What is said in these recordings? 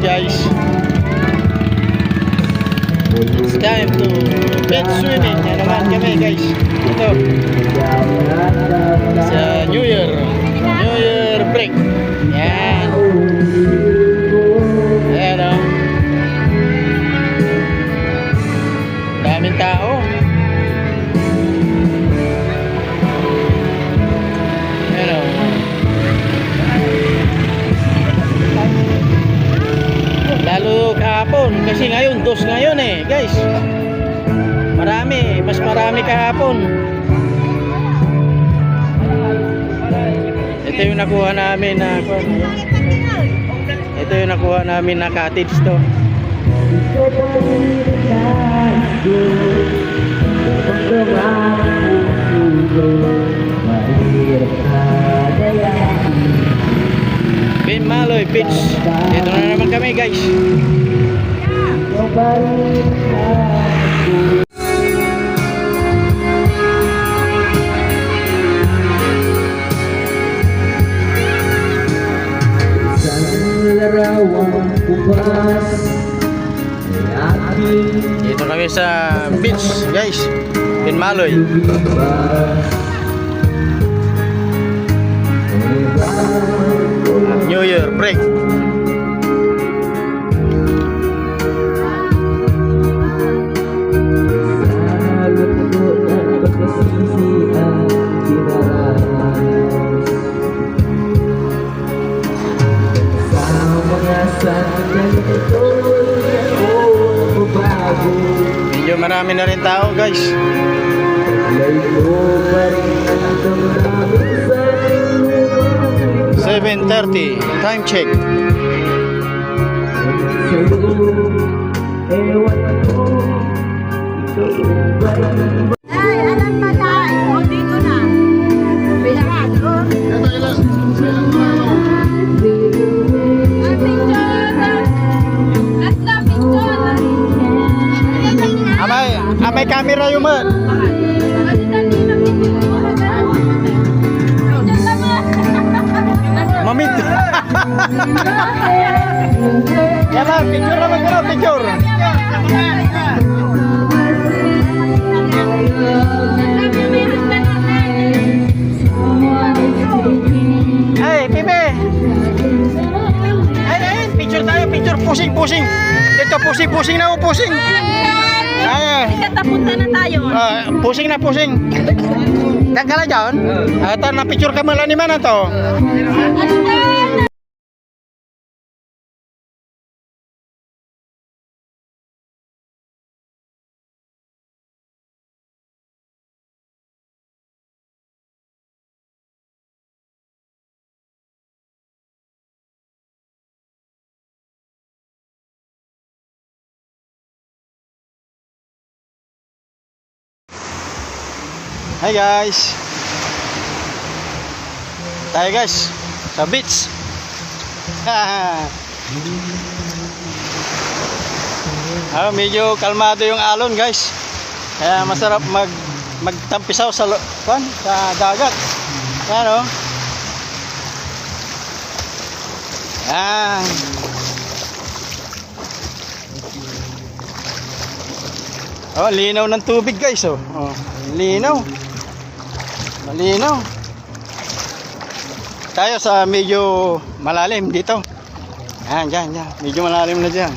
guys. It's time to bed swimming na naman kami guys. Ito. Sa New Year. New Year break. Yan. Ayan o. Daming tao. Kasi ngayon dos ngayon eh guys. Marami, mas marami kahapon. Ito yung nakuha namin na Ito yung nakuha namin na cottage to. Bin Maloy Beach. Dito na naman kami guys. Dito kami sa beach guys. Bin Maloy. New Year break. Marami na rin tao guys. Lupa. 7.30 time check. Naman. Mamit. Yan lang, picture naman ka na, picture. Sabi may husband Ay, Pipe. Ay, ay, picture tayo, picture. Pusing, pusing. Ito, pusing, pusing na ako, pusing. Ay, Katapunta na tayo. ah, pusing na, pusing. Kagala dyan? Ah, ito, na-picture ka mula ni mana to. Hi guys. Tayo guys sa beach. ah, medyo kalmado yung alon guys. Kaya masarap mag magtampisaw sa kwan, sa dagat. Yan oh. Yan. Oh, linaw ng tubig guys oh. Oh, linaw. Malinaw. Tayo sa medyo malalim dito. Yan, yan, yan. Medyo malalim na dyan.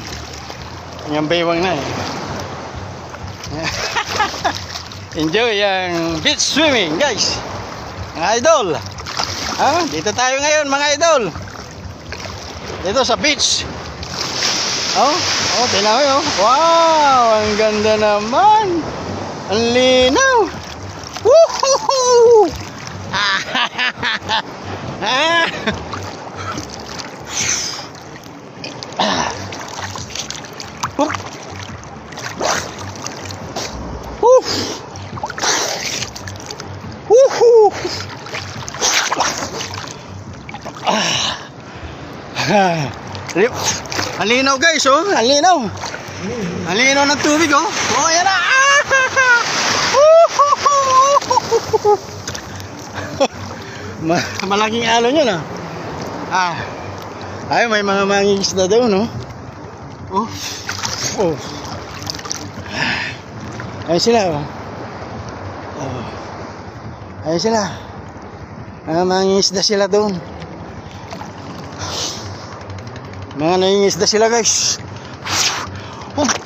Yung baywang na eh. Enjoy yung beach swimming guys. Mga idol. Ah, dito tayo ngayon mga idol. Dito sa beach. Oh, oh, mo yun. Wow, ang ganda naman. Ang linaw. Woohoo! Ah! Hup. Woo! Woohoo! Ah. Lip. Ang linaw guys, oh. Ang linaw. Ang linaw ng tubig, oh. Oh, yan na. Ah! Ma malaking alon yun, ah. Ah. Ay, may mga mangingisda doon, no? Oh. Oh. Ayun sila, oh. Oh. Ayun sila. Mga mangingisda sila doon. Mga nangingisda sila, guys. Oh.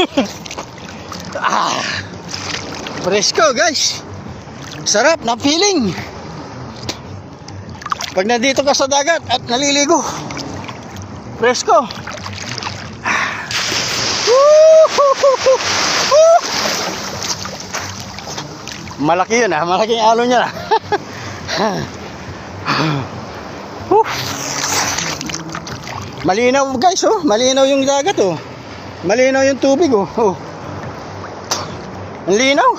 ah. Presko, guys. Sarap na feeling. Pag nandito ka sa dagat at naliligo. Presko. Woo! Malaki yun ah, malaking alon niya ah. Malinaw guys oh, malinaw yung dagat oh. Malinaw yung tubig oh. oh. Ang linaw.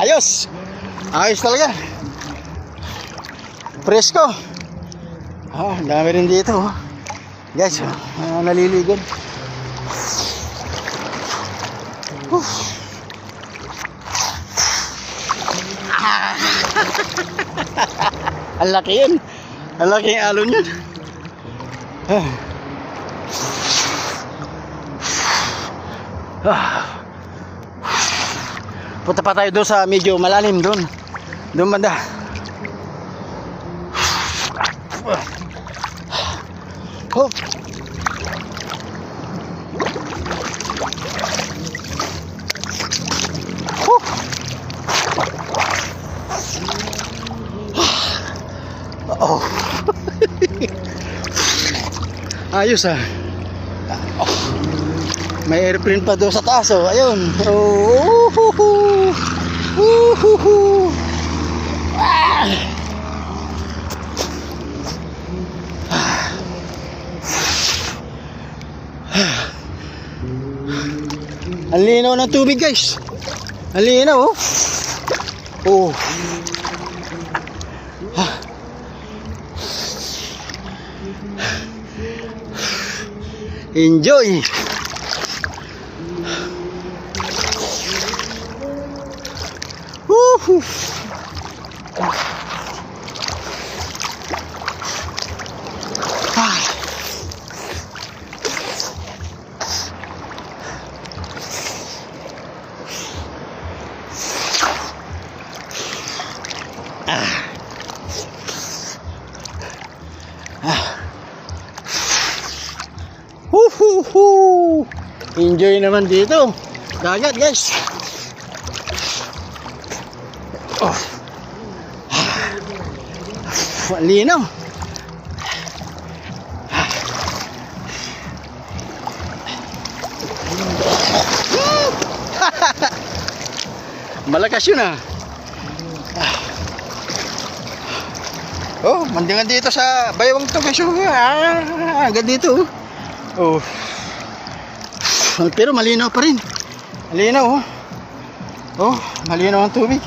Ayos. Ayos talaga. Presko. Oh, ang dami rin dito. oh. Guys, mga naliligon. Whew. Ang laki yun. Ang laki yung alon yun. Ah. Ah. Punta pa tayo doon sa medyo malalim doon. Doon banda. Oh. Oh. Ayos ah. Oh. May airplane pa doon sa taas oh. Ayun. Oh. Uhuhu. Uhuhu. Ang linaw ng tubig guys. Ang linaw oh. Oh. Enjoy. Woohoo. Woohoo! Enjoy naman dito. Dagat, guys. Oh. Ang Linaw. Malakas yun ah. Oh, mandingan dito sa baywang. Oh, ah, agad dito. Oh. Oh. Pero malinaw pa rin. Malinaw oh. Oh, malinaw ang tubig.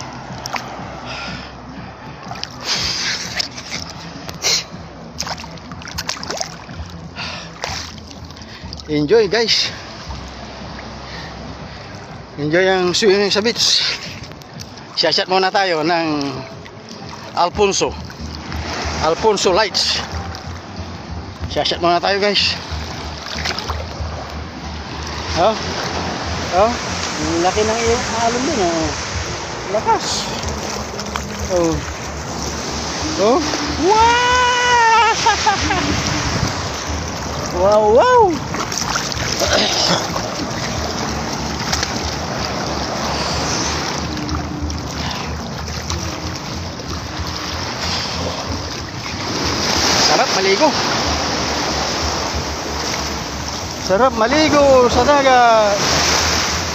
Enjoy guys. Enjoy ang swimming sa beach. Siyasat muna tayo ng Alfonso. Alfonso Lights. Siyasat muna tayo guys. Oh. Oh. Laki ng iyong alon din oh. Lakas. Oh. Oh. Wow! wow, wow. maligo. Sarap maligo sa dagat.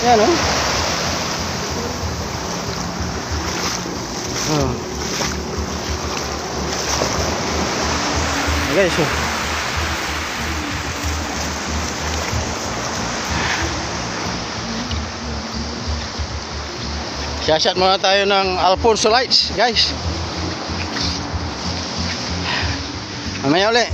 Yan o. Oh. oh. Guys, okay, so. Muna tayo ng Alfonso Lights, guys. 我没有嘞